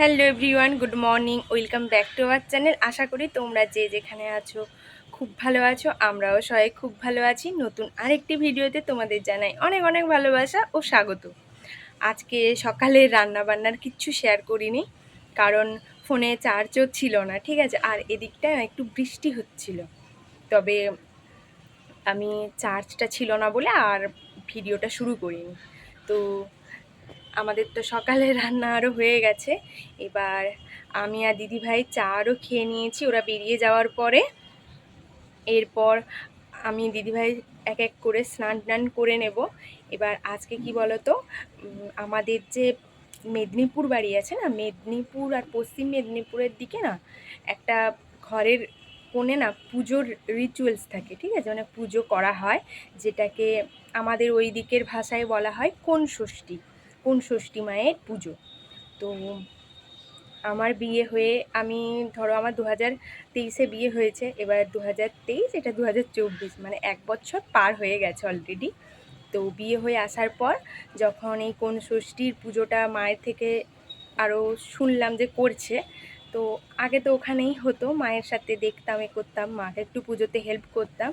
Hello everyone, good morning, welcome back to our channel. আশা করি তোমরা যে যেখানে আছো খুব ভালো আছো, আমরাও সবাই খুব ভালো আছি। নতুন আরেকটি ভিডিওতে তোমাদের জানাই অনেক অনেক ভালোবাসা ও স্বাগত। আজকে সকালে রান্না বান্নার কিচ্ছু শেয়ার করিনি, কারণ ফোনে চার্জও ছিল না, ঠিক আছে? আর এদিকটা একটু বৃষ্টি হচ্ছিল। তবে আমি চার্জটা ছিল না বলে আর ভিডিওটা শুরু করিনি। তো আমাদের তো সকালে রান্না আরও হয়ে গেছে। এবার আমি আর দিদিভাই চা আরও খেয়ে নিয়েছি, ওরা বেরিয়ে যাওয়ার পরে। এরপর আমি দিদিভাই এক এক করে স্নান টান করে নেব। এবার আজকে কি বলতো আমাদের যে মেদিনীপুর বাড়ি আছে না, মেদিনীপুর আর পশ্চিম মেদিনীপুরের দিকে না, একটা ঘরের কোণে না পুজোর রিচুয়ালস থাকে, ঠিক আছে? মানে পুজো করা হয়, যেটাকে আমাদের ওই দিকের ভাষায় বলা হয় কোন ষষ্ঠী কোন ষষ্ঠী মায়ের পুজো। তো আমার বিয়ে হয়ে আমি, ধরো আমার দু হাজার তেইশে বিয়ে হয়েছে, এবার দু হাজার তেইশ এটা দু হাজার চব্বিশ মানে এক বছর পার হয়ে গেছে অলরেডি তো বিয়ে হয়ে আসার পর যখন এই কোন ষষ্ঠীর পুজোটা মায়ের থেকে আরও শুনলাম যে করছে, তো আগে তো ওখানেই হতো, মায়ের সাথে দেখতাম, এ করতাম, মাকে একটু পুজোতে হেল্প করতাম।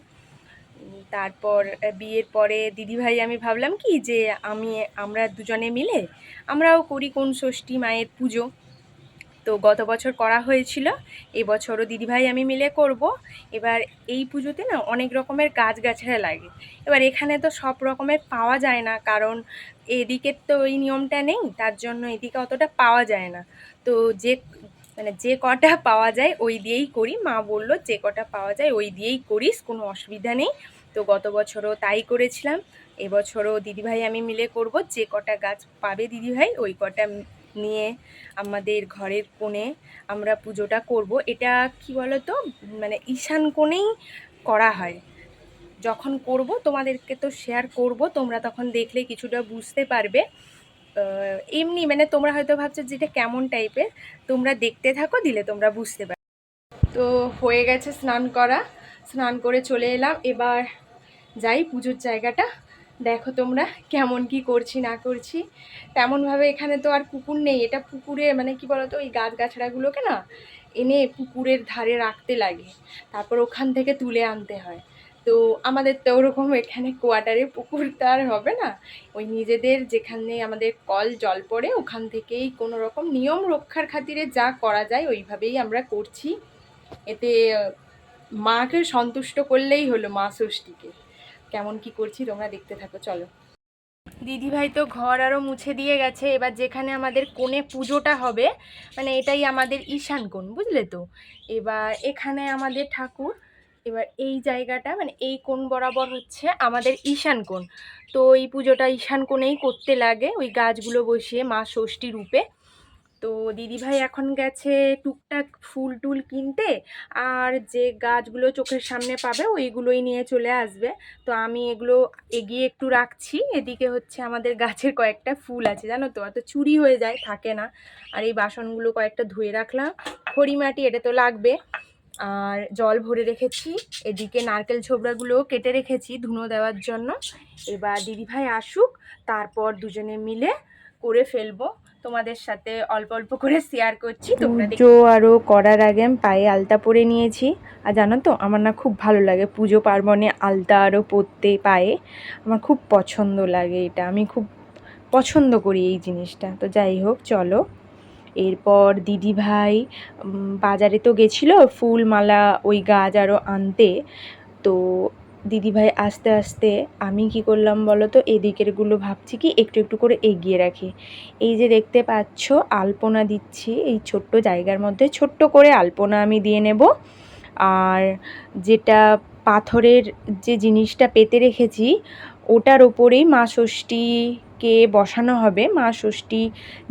তারপর বিয়ের পরে দিদিভাই আমি ভাবলাম কি যে আমি, আমরা দুজনে মিলে আমরাও করি কোন ষষ্ঠী মায়ের পুজো। তো গত বছর করা হয়েছিল, এবছরও দিদিভাই আমি মিলে করব। এবার এই পুজোতে না অনেক রকমের গাছ গাছগাছড়া লাগে। এবার এখানে তো সব রকমের পাওয়া যায় না, কারণ এদিকের তো ওই নিয়মটা নেই, তার জন্য এদিকে অতটা পাওয়া যায় না। তো যে মানে যে কটা পাওয়া যায় ওই দিয়েই করি। মা বলল, যে কটা পাওয়া যায় ওই দিয়েই করিস, কোনো অসুবিধা নেই। তো গত বছরও তাই করেছিলাম। এবছরও দিদিভাই আমি মিলে করব। যে কটা গাছ পাবে দিদিভাই, ওই কটা নিয়ে আমাদের ঘরের কোণে আমরা পুজোটা করব। এটা কি বলো তো মানে ঈশান কোণেই করা হয়। যখন করব, তোমাদেরকে তো শেয়ার করব, তোমরা তখন দেখলে কিছুটা বুঝতে পারবে। এমনি মানে তোমরা হয়তো ভাবছ যে এটা কেমন টাইপের। তোমরা দেখতে থাকো, দিলে তোমরা বুঝতে পারবে তো হয়ে গেছে স্নান করা। স্নান করে চলে এলাম। এবার যাই পুজোর জায়গাটা। দেখো তোমরা কেমন কি করছি, না করছি। তেমনভাবে এখানে তো আর পুকুর নেই। এটা পুকুরে মানে কি বলতো, ওই গাছগাছড়াগুলোকে না এনে পুকুরের ধারে রাখতে লাগে। তারপর ওখান থেকে তুলে আনতে হয়। তো আমাদের তো ওরকম এখানে কোয়ার্টারে পুকুর তো আর হবে না। ওই নিজেদের যেখানে আমাদের কল জল পড়ে, ওখান থেকেই কোনো রকম নিয়ম রক্ষার খাতিরে যা করা যায়, ওইভাবেই আমরা করছি। এতে, মাকে সন্তুষ্ট করলেই হলো মা ষষ্ঠীকে। কেমন কি করছি তোমরা দেখতে থাকো, চলো। দিদিভাই তো ঘর আরও মুছে দিয়ে গেছে, এবার যেখানে আমাদের কোণে পুজোটা হবে মানে এটাই আমাদের ঈশান কোণ, বুঝলে তো? এবার এখানে আমাদের ঠাকুর এবার এই জায়গাটা মানে এই কোণ বরাবর হচ্ছে আমাদের ঈশান কোণ। তো এই পুজোটা ঈশান কোণেই করতে লাগে, ওই গাছগুলো বসিয়ে মা ষষ্ঠী রূপে। তো দিদিভাই এখন গেছে টুকটাক ফুল টুল কিনতে, আর যে গাছগুলো চোখের সামনে পাবে ওইগুলোই নিয়ে চলে আসবে। তো আমি এগুলো এগিয়ে একটু রাখছি, এদিকে হচ্ছে আমাদের গাছের কয়েকটা ফুল আছে, জানো তো? অত চুরি হয়ে যায়, থাকে না। আর এই বাসনগুলো কয়েকটা ধুয়ে রাখলাম। খড়ি মাটি এটা তো লাগবে। আর জল ভরে রেখেছি, এদিকে নারকেল ছোবড়াগুলোও কেটে রেখেছি ধুনো দেওয়ার জন্য। এবার দিদিভাই আসুক, তারপর দুজনে মিলে করে ফেলব। তোমাদের সাথে অল্প অল্প করে শেয়ার করছি, তোমরা পুজো আরও করার আগে আমি পায়ে আলতা পরে নিয়েছি। আর জানো তো, আমার না খুব ভালো লাগে পুজো পার্বণে আলতা আরও পরতে পায়ে। আমার খুব পছন্দ লাগে এটা, আমি খুব পছন্দ করি এই জিনিসটা। তো যাই হোক, চলো। এরপর দিদি ভাই বাজারে তো গেছিল ফুল মালা ওই গাছ আরও আনতে। তো দিদিভাই আস্তে আস্তে, আমি কি করলাম বলো তো এদিকেরগুলো ভাবছি কি একটু একটু করে এগিয়ে রাখি। এই যে দেখতে পাচ্ছ, আলপনা দিচ্ছি, এই ছোট্ট জায়গার মধ্যে ছোট্ট করে আলপনা আমি দিয়ে নেব। আর যেটা পাথরের যে জিনিসটা পেতে রেখেছি, ওটার ওপরেই মা ষষ্ঠীকে বসানো হবে, মা ষষ্ঠী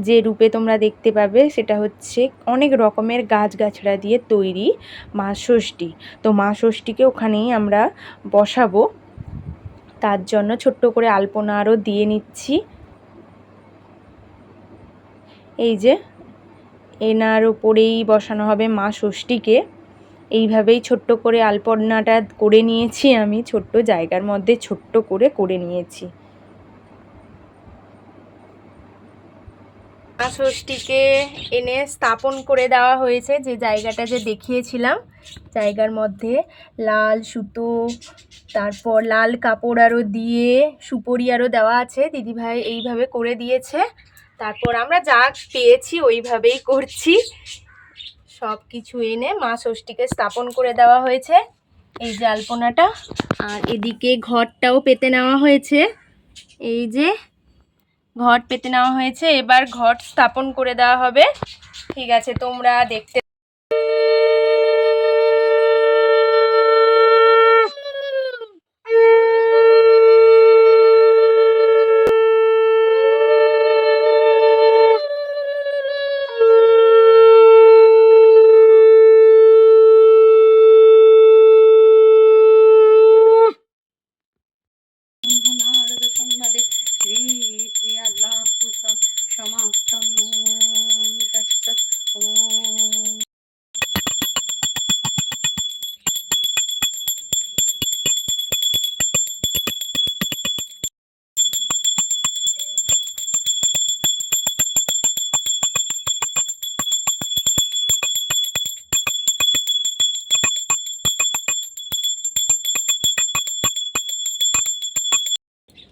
যে রূপে তোমরা দেখতে পাবে সেটা হচ্ছে অনেক রকমের গাছগাছড়া দিয়ে তৈরি মা ষষ্ঠী। তো মা ষষ্ঠীকে ওখানেই আমরা বসাবো। তার জন্য ছোট্ট করে আলপনা আরও দিয়ে নিচ্ছি। এই যে এনার উপরেই বসানো হবে মা ষষ্ঠীকে। এইভাবেই ছোট্ট করে আলপনাটা করে নিয়েছি আমি, ছোট্ট জায়গার মধ্যে ছোট্ট করে করে নিয়েছি। ষষ্ঠীকে এনে স্থাপন করে দেওয়া হয়েছে যে জায়গাটা যে দেখিয়েছিলাম, জায়গার মধ্যে লাল সুতো, তারপর লাল কাপড় আরও দিয়ে সুপরি আরও দেওয়া আছে, দিদিভাই এইভাবে করে দিয়েছে। তারপর আমরা যা পেয়েছি ওইভাবেই করছি। সব কিছু এনে মা ষষ্ঠীকে স্থাপন করে দেওয়া হয়েছে। এই যে আলপনাটা, আর এদিকে ঘরটাও পেতে নেওয়া হয়েছে। এই যে ঘট পেতে নেওয়া হয়েছে। এবার ঘট স্থাপন করে দেওয়া হবে। ঠিক আছে তোমরা দেখতে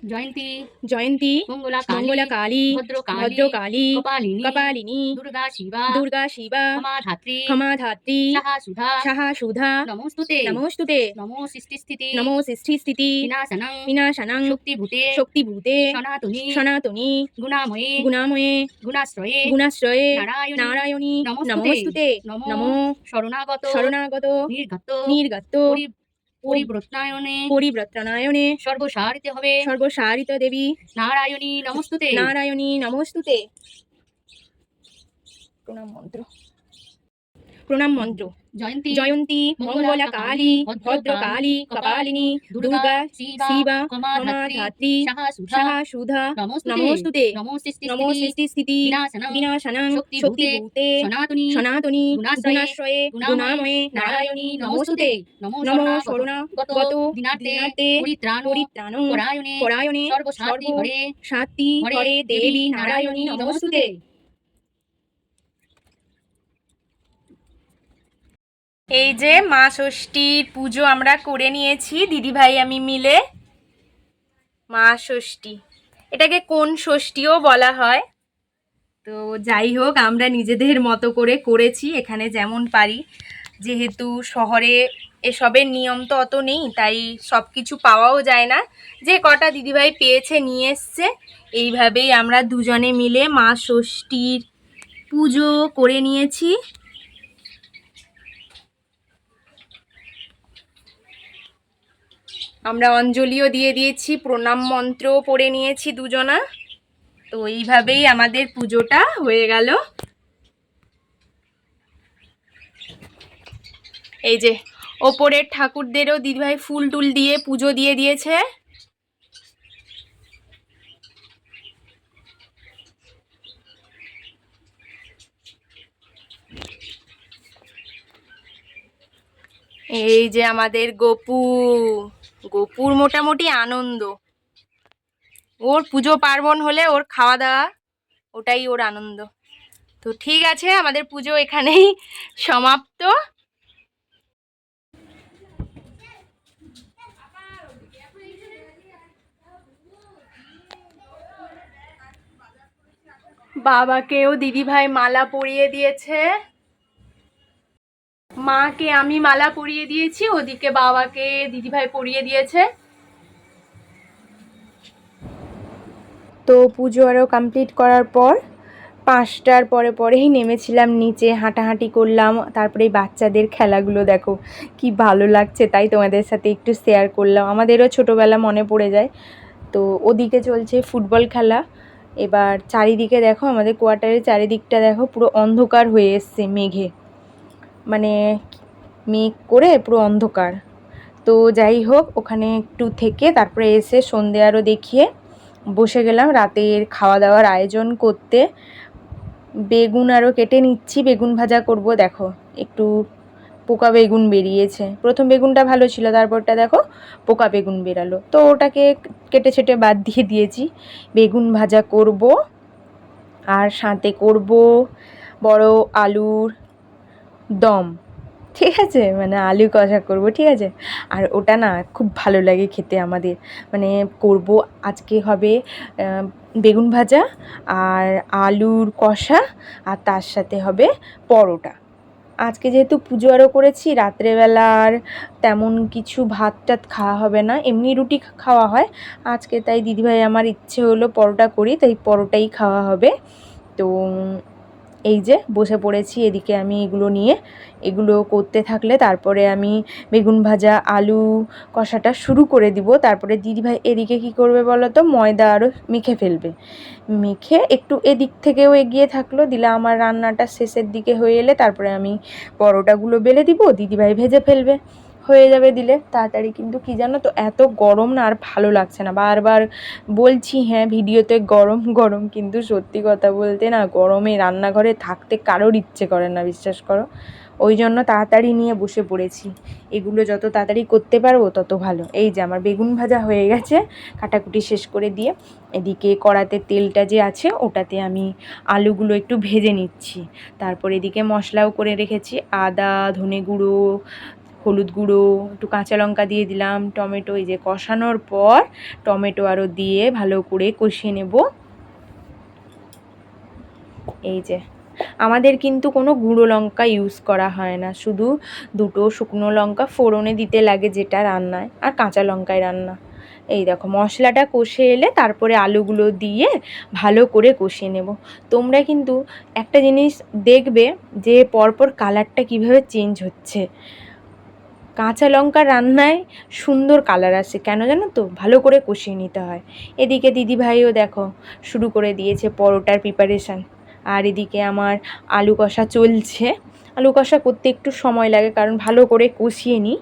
জয়ন্তী। জয়ন্তী। মঙ্গলা কালী ভদ্রকালী। ভদ্রকালী। কপালিনী। দুর্গা শিবা। দুর্গা শিবা। ক্ষমাধাত্রী। ক্ষমাধাত্রী। নমস্তুতে। নমস্তুতে। নমো সৃষ্টি স্থিতি নমো সৃষ্টি স্থিতি বিনাশনং। বিনাশনং। শক্তিভূতে। শক্তিভূতে। সনাতনী। সনাতনী। গুণাময়ী। গুণাময়ে। গুণাশ্রয়ে। গুণাশ্রয়ে। নারায়ণী। নারায়ণী। নমস্তুতে। নমস্তুতে। নমো। নমো। শরণাগত। শরণাগত। নির্গত। নির্গত। পরি- পরিব্রত্নায়নে পরিব্রত্রনায়নে সর্বসারিতে হবে। সর্বসারিত দেবী নারায়ণী নমস্তুতে। নারায়ণী নমস্তুতে। প্রণাম মন্ত্র। প্রণাম মন্ত্র। জয়ন্তী জয়ন্তী মঙ্গলা কালী ভদ্রকালী কপালিনী দুর্গা শিবা সাহা সুধা সাহা সুধা নমস্তুতে নমো সৃষ্টি স্থিতি বিনাশনং শক্তিভূতে শক্তিভূতে সনাতনী সনাতনী গুণাশ্রয়ে গুণাময়ে নারায়ণী নমস্তুতে নমো দিনার্তে দিনার্তে পরিত্রাণ পরিত্রাণ পরায়ণে পরায়ণে সর্ব হরে দেবী নারায়ণী নমস্তুতে। এই যে মা ষষ্ঠীর পুজো আমরা করে নিয়েছি, দিদিভাই আমি মিলে। মা ষষ্ঠী। এটাকে কোন ষষ্ঠীও বলা হয়? তো যাই হোক, আমরা নিজেদের মতো করে করেছি, এখানে যেমন পারি। যেহেতু শহরে এসবের নিয়ম তো অত নেই, তাই সব কিছু পাওয়াও যায় না। যে কটা দিদিভাই পেয়েছে, নিয়ে এসছে, এইভাবেই আমরা দুজনে মিলে মা ষষ্ঠীর পুজো করে নিয়েছি। আমরা অঞ্জলিও দিয়ে দিয়েছি, প্রণাম মন্ত্রও পড়ে নিয়েছি দুজনা। তো এইভাবেই আমাদের পুজোটা হয়ে গেল। এই যে, ওপরের ঠাকুরদেরও দিদিভাই ফুল টুল দিয়ে পুজো দিয়ে দিয়েছে। এই যে আমাদের গপু। গপুর মোটামুটি আনন্দ। ওর পুজো পার্বণ হলে ওর খাওয়া দাওয়া ওটাই ওর আনন্দ। তো ঠিক আছে, আমাদের পুজো এখানেই সমাপ্ত। বাবাকেও দিদিভাই মালা পরিয়ে দিয়েছে। মাকে আমি মালা পরিয়ে দিয়েছি, ওদিকে বাবাকে দিদিভাই পরিয়ে দিয়েছে। তো পুজো আরও কমপ্লিট করার পর, পাঁচটার পরে পরেই নেমেছিলাম নিচে, হাঁটাহাঁটি করলাম, তারপরে এই বাচ্চাদের খেলাগুলো দেখো, কি ভালো লাগছে, তাই তোমাদের সাথে একটু শেয়ার করলাম। আমাদেরও ছোটোবেলা মনে পড়ে যায়। তো ওদিকে চলছে ফুটবল খেলা, এবার চারিদিকে দেখো, আমাদের কোয়ার্টারের চারিদিকটা দেখো, পুরো অন্ধকার হয়ে এসছে মেঘে। মানে মেঘ করে পুরো অন্ধকার। তো যাই হোক, ওখানে একটু থেকে তারপরে এসে সন্ধে আরও দেখিয়ে বসে গেলাম রাতের খাওয়া দাওয়ার আয়োজন করতে। বেগুন আরও কেটে নিচ্ছি, বেগুন ভাজা করব, দেখো। একটু পোকা বেগুন বেরিয়েছে। প্রথম বেগুনটা ভালো ছিল, তারপরটা দেখো পোকা বেগুন বেরালো। তো ওটাকে কেটে ছেটে বাদ দিয়ে দিয়েছি। বেগুন ভাজা করব, আর সাথে করব, বড় আলুর দম। ঠিক আছে মানে আলু কষা করব, ঠিক আছে? আর ওটা না খুব ভালো লাগে খেতে আমাদের। মানে করব, আজকে হবে বেগুন ভাজা আর আলুর কষা আর তার সাথে হবে পরোটা। আজকে যেহেতু পুজো আরও করেছি, রাত্রেবেলা আর তেমন কিছু ভাত টাত খাওয়া হবে না। এমনি রুটি খাওয়া হয়। আজকে তাই দিদিভাই আমার ইচ্ছে হলো পরোটা করি, তাই পরোটাই খাওয়া হবে। তো এই যে বসে পড়েছি, এদিকে আমি এগুলো নিয়ে। এগুলো করতে থাকলে তারপরে আমি বেগুন ভাজা, আলু কষাটা শুরু করে দিব। তারপরে দিদিভাই এদিকে কি করবে বলো তো? ময়দা আরও মেখে ফেলবে। মেখে একটু এদিক থেকেও এগিয়ে থাকল, দিলে আমার রান্নাটা শেষের দিকে হয়ে এলে তারপরে আমি পরোটাগুলো বেলে দিব, দিদিভাই ভেজে ফেলবে। হয়ে যাবে দিলে তাড়াতাড়ি। কিন্তু কি জানো তো, এত গরম না আর ভালো লাগছে না। বারবার বলছি হ্যাঁ ভিডিওতে গরম গরম। কিন্তু সত্যি কথা বলতে না, গরমে রান্নাঘরে থাকতে কারোর ইচ্ছে করে না, বিশ্বাস করো। ওই জন্য তাড়াতাড়ি নিয়ে বসে পড়েছি। এগুলো যত তাড়াতাড়ি করতে পারব, তত ভালো। এই যে আমার বেগুন ভাজা হয়ে গেছে, কাটাকুটি শেষ করে দিয়ে এদিকে কড়াতে তেলটা যে আছে, ওটাতে আমি আলুগুলো একটু ভেজে নিচ্ছি। তারপর এদিকে মশলাও করে রেখেছি, আদা, ধনে গুঁড়ো হলুদ গুঁড়ো, একটু কাঁচা লঙ্কা দিয়ে দিলাম, টমেটো এই যে কষানোর পর টমেটো আরও দিয়ে ভালো করে কষিয়ে নেব। এই যে, আমাদের কিন্তু কোনো গুঁড়ো লঙ্কা ইউজ করা হয় না, শুধু দুটো শুকনো লঙ্কা ফোড়নে দিতে লাগে যেটা রান্নায়, আর কাঁচা লঙ্কায় রান্না। এই দেখো, মশলাটা কষে এলে তারপরে আলুগুলো দিয়ে ভালো করে কষিয়ে নেব। তোমরা কিন্তু একটা জিনিস দেখবে যে পরপর কালারটা কীভাবে চেঞ্জ হচ্ছে। কাঁচা লঙ্কা রান্নায় সুন্দর কালার আসে। কেন জানো তো? ভালো করে কষিয়ে নিতে হয়। এদিকে দিদিভাইও দেখো, শুরু করে দিয়েছে পরোটার প্রিপারেশান আর এদিকে আমার আলু কষা চলছে। আলু কষা করতে একটু সময় লাগে, কারণ ভালো করে কষিয়ে নিই।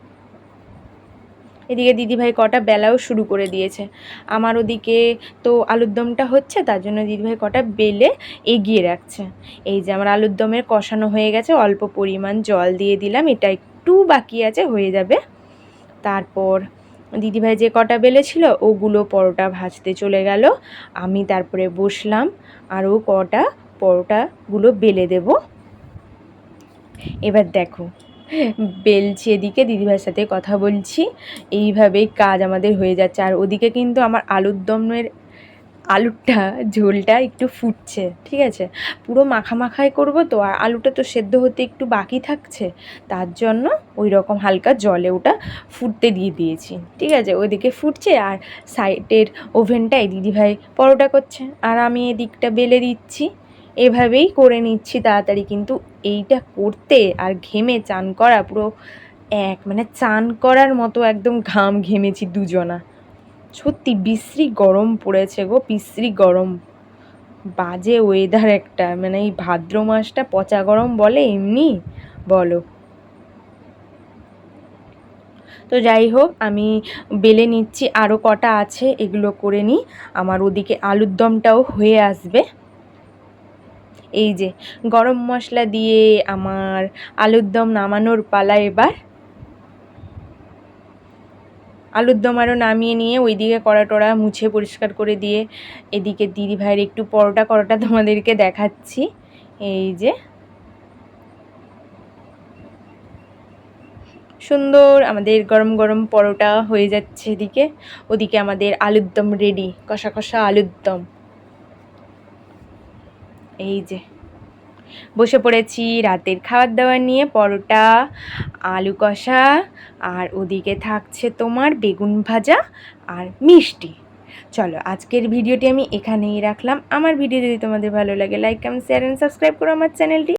এদিকে দিদিভাই কটা বেলাও শুরু করে দিয়েছে। আমার ওদিকে তো আলুর দমটা হচ্ছে, তার জন্য দিদিভাই কটা বেলে এগিয়ে রাখছে। এই যে আমার আলুর দমের কষানো হয়ে গেছে, অল্প পরিমাণ জল দিয়ে দিলাম, এটা একটু বাকি আছে, হয়ে যাবে। তারপর দিদিভাই যে কটা বেলেছিল, ওগুলো পরোটা ভাজতে চলে গেল। আমি তারপরে বসলাম আরও কটা পরোটাগুলো বেলে দেব। এবার দেখো, বেলছি এদিকে, দিদিভাইয়ের সাথে কথা বলছি। এইভাবেই কাজ আমাদের হয়ে যাচ্ছে। আর ওদিকে কিন্তু আমার আলুর দমের আলুটা ঝোলটা একটু ফুটছে, ঠিক আছে? পুরো মাখা মাখাই করব তো, আর আলুটা তো সেদ্ধ হতে একটু বাকি থাকছে, তার জন্য ওই রকম হালকা জলে ওটা ফুটতে দিয়ে দিয়েছি, ঠিক আছে? ওইদিকে ফুটছে আর সাইডের ওভেনটায় দিদিভাই পরোটা করছে, আর আমি এদিকটা বেলে দিচ্ছি, এভাবেই করে নিচ্ছি তাড়াতাড়ি, কিন্তু এইটা করতে আর ঘেমে চান করা, পুরো এক মানে চান করার মতো একদম ঘাম ঘেমেছি দুজনা। সত্যি বিশ্রী গরম পড়েছে গো, বিশ্রী গরম। বাজে ওয়েদার একটা মানে এই ভাদ্র মাসটা পচা গরম বলে এমনি? বলো। তো যাই হোক, আমি বেলে নিচ্ছি আরও কটা আছে, এগুলো করে নিই আমার ওদিকে আলুর দমটাও হয়ে আসবে। এই যে, গরম মশলা দিয়ে আমার আলুর দম নামানোর পালা এবার। আলুর দম আরও নামিয়ে নিয়ে ওইদিকে কড়া টড়া মুছে পরিষ্কার করে দিয়ে এদিকে দিদি ভাইয়ের একটু পরোটা করাটা তোমাদেরকে দেখাচ্ছি। এই যে। সুন্দর আমাদের গরম গরম পরোটা হয়ে যাচ্ছে এদিকে। ওদিকে আমাদের আলুর দম রেডি কষা কষা আলুর দম। এই যে। বসে পড়েছি রাতের খাবার দাবার নিয়ে, পরোটা, আলু কষা, আর ওদিকে থাকছে তোমার বেগুন ভাজা আর মিষ্টি। চলো, আজকের ভিডিওটি আমি এখানেই রাখলাম। আমার ভিডিও যদি তোমাদের ভালো লাগে like comment share and subscribe করো আমার চ্যানেলটি।